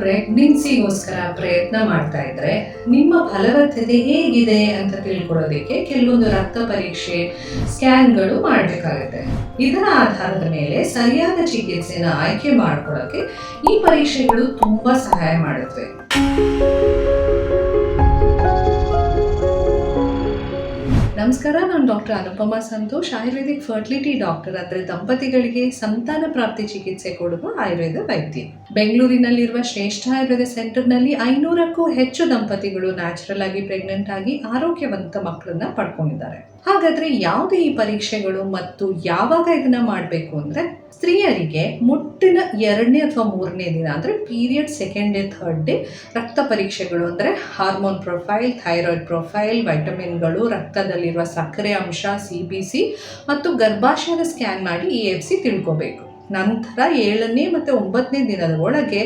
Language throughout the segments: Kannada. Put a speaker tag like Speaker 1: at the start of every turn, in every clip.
Speaker 1: ಪ್ರೆಗ್ನೆನ್ಸಿಗೋಸ್ಕರ ಪ್ರಯತ್ನ ಮಾಡ್ತಾ ಇದ್ರೆ ನಿಮ್ಮ ಫಲವತ್ತತೆ ಹೇಗಿದೆ ಅಂತ ತಿಳ್ಕೊಳ್ಳೋದಕ್ಕೆ ಕೆಲವೊಂದು ರಕ್ತ ಪರೀಕ್ಷೆ ಸ್ಕ್ಯಾನ್ಗಳು ಮಾಡಬೇಕಾಗುತ್ತೆ. ಇದರ ಆಧಾರದ ಮೇಲೆ ಸರಿಯಾದ ಚಿಕಿತ್ಸೆನ ಆಯ್ಕೆ ಮಾಡ್ಕೊಳ್ಳೋಕೆ ಈ ಪರೀಕ್ಷೆಗಳು ತುಂಬ ಸಹಾಯ ಮಾಡುತ್ತವೆ. ನಮಸ್ಕಾರ, ನಾನು doctor Anupama Santosh, Ayurvedic fertility doctor ಆದರೆ ದಂಪತಿಗಳಿಗೆ ಸಂತಾನ ಪ್ರಾಪ್ತಿ ಚಿಕಿತ್ಸೆ ಕೊಡುವ ಆಯುರ್ವೇದ ವೈದ್ಯ. ಬೆಂಗಳೂರಿನಲ್ಲಿರುವ ಶ್ರೇಷ್ಠ ಆಯುರ್ವೇದ ಸೆಂಟರ್ನಲ್ಲಿ ಐನೂರಕ್ಕೂ ಹೆಚ್ಚು ದಂಪತಿಗಳು ನ್ಯಾಚುರಲ್ ಆಗಿ ಪ್ರೆಗ್ನೆಂಟ್ ಆಗಿ ಆರೋಗ್ಯವಂತ ಮಕ್ಕಳನ್ನ ಪಡ್ಕೊಂಡಿದ್ದಾರೆ. ಹಾಗಾದ್ರೆ ಯಾವುದು ಈ ಪರೀಕ್ಷೆಗಳು ಮತ್ತು ಯಾವಾಗ ಇದನ್ನ ಮಾಡಬೇಕು ಅಂದ್ರೆ ಸ್ತ್ರೀಯರಿಗೆ ಮುಟ್ಟಿನ ಎರಡನೇ ಅಥವಾ ಮೂರನೇ ದಿನ ಅಂದ್ರೆ period second day, third day ರಕ್ತ ಪರೀಕ್ಷೆಗಳು ಅಂದ್ರೆ ಹಾರ್ಮೋನ್ ಪ್ರೊಫೈಲ್, ಥೈರಾಯ್ಡ್ ಪ್ರೊಫೈಲ್, ವೈಟಮಿನ್ಗಳು, ರಕ್ತದಲ್ಲಿರುವ ಸಕ್ಕರೆ ಅಂಶ, ಸಿ ಬಿ ಸಿ ಮತ್ತು ಗರ್ಭಾಶಯದ ಸ್ಕ್ಯಾನ್ ಮಾಡಿ ಇ ಎಫ್ ಸಿ ತಿಳ್ಕೋಬೇಕು. ನಂತರ ಏಳನೇ ಮತ್ತು ಒಂಬತ್ತನೇ ದಿನದ ಒಳಗೆ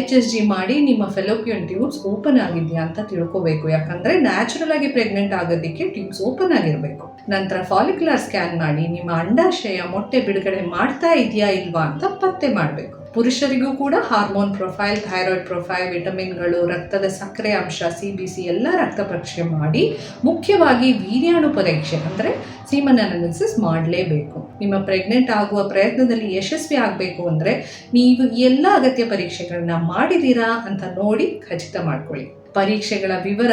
Speaker 1: ಎಚ್ ಎಸ್ ಜಿ ಮಾಡಿ ನಿಮ್ಮ ಫೆಲೋಪಿಯನ್ ಟ್ಯೂಬ್ಸ್ ಓಪನ್ ಆಗಿದೆಯಾ ಅಂತ ತಿಳ್ಕೋಬೇಕು. ಯಾಕಂದರೆ ನ್ಯಾಚುರಲ್ ಆಗಿ ಪ್ರೆಗ್ನೆಂಟ್ ಆಗೋದಕ್ಕೆ ಟ್ಯೂಬ್ಸ್ ಓಪನ್ ಆಗಿರಬೇಕು. ನಂತರ ಫಾಲಿಕ್ಯುಲರ್ ಸ್ಕ್ಯಾನ್ ಮಾಡಿ ನಿಮ್ಮ ಅಂಡಾಶಯ ಮೊಟ್ಟೆ ಬಿಡುಗಡೆ ಮಾಡ್ತಾ ಇದೆಯಾ ಇಲ್ವಾ ಅಂತ ಪತ್ತೆ ಮಾಡಬೇಕು. ಪುರುಷರಿಗೂ ಕೂಡ ಹಾರ್ಮೋನ್ ಪ್ರೊಫೈಲ್ ಥೈರಾಯ್ಡ್ ಪ್ರೊಫೈಲ್ ವಿಟಮಿನ್ಗಳು ರಕ್ತದ ಸಕ್ಕರೆ ಅಂಶ ಸಿ ಬಿ ಸಿ ಎಲ್ಲ ರಕ್ತ ಪರೀಕ್ಷೆ ಮಾಡಿ ಮುಖ್ಯವಾಗಿ ವೀರ್ಯಾಣು ಪರೀಕ್ಷೆ ಅಂದರೆ ಸೀಮನ್ ಅನಾಲಿಸಿಸ್ ಮಾಡಲೇಬೇಕು. ನಿಮ್ಮ ಪ್ರೆಗ್ನೆಂಟ್ ಆಗುವ ಪ್ರಯತ್ನದಲ್ಲಿ ಯಶಸ್ವಿ ಆಗಬೇಕು ಅಂದರೆ ನೀವು ಎಲ್ಲ ಅಗತ್ಯ ಪರೀಕ್ಷೆಗಳನ್ನ ಮಾಡಿದ್ದೀರಾ ಅಂತ ನೋಡಿ ಖಚಿತ ಮಾಡ್ಕೊಳ್ಳಿ. ಪರೀಕ್ಷೆಗಳ ವಿವರ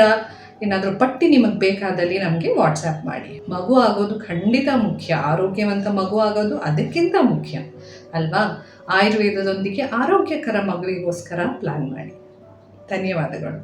Speaker 1: ಏನಾದರೂ ಪಟ್ಟಿ ನಿಮಗೆ ಬೇಕಾದಲ್ಲಿ ನಮಗೆ ವಾಟ್ಸಪ್ ಮಾಡಿ. ಮಗು ಆಗೋದು ಖಂಡಿತ ಮುಖ್ಯ. ಆರೋಗ್ಯವಂತ ಮಗು ಆಗೋದು ಅದಕ್ಕಿಂತ ಮುಖ್ಯ. ಅಲ್ವಾ? ಆಯುರ್ವೇದದೊಂದಿಗೆ ಆರೋಗ್ಯಕರ ಮಗುವಿಗೋಸ್ಕರ ಪ್ಲಾನ್ ಮಾಡಿ. ಧನ್ಯವಾದಗಳು.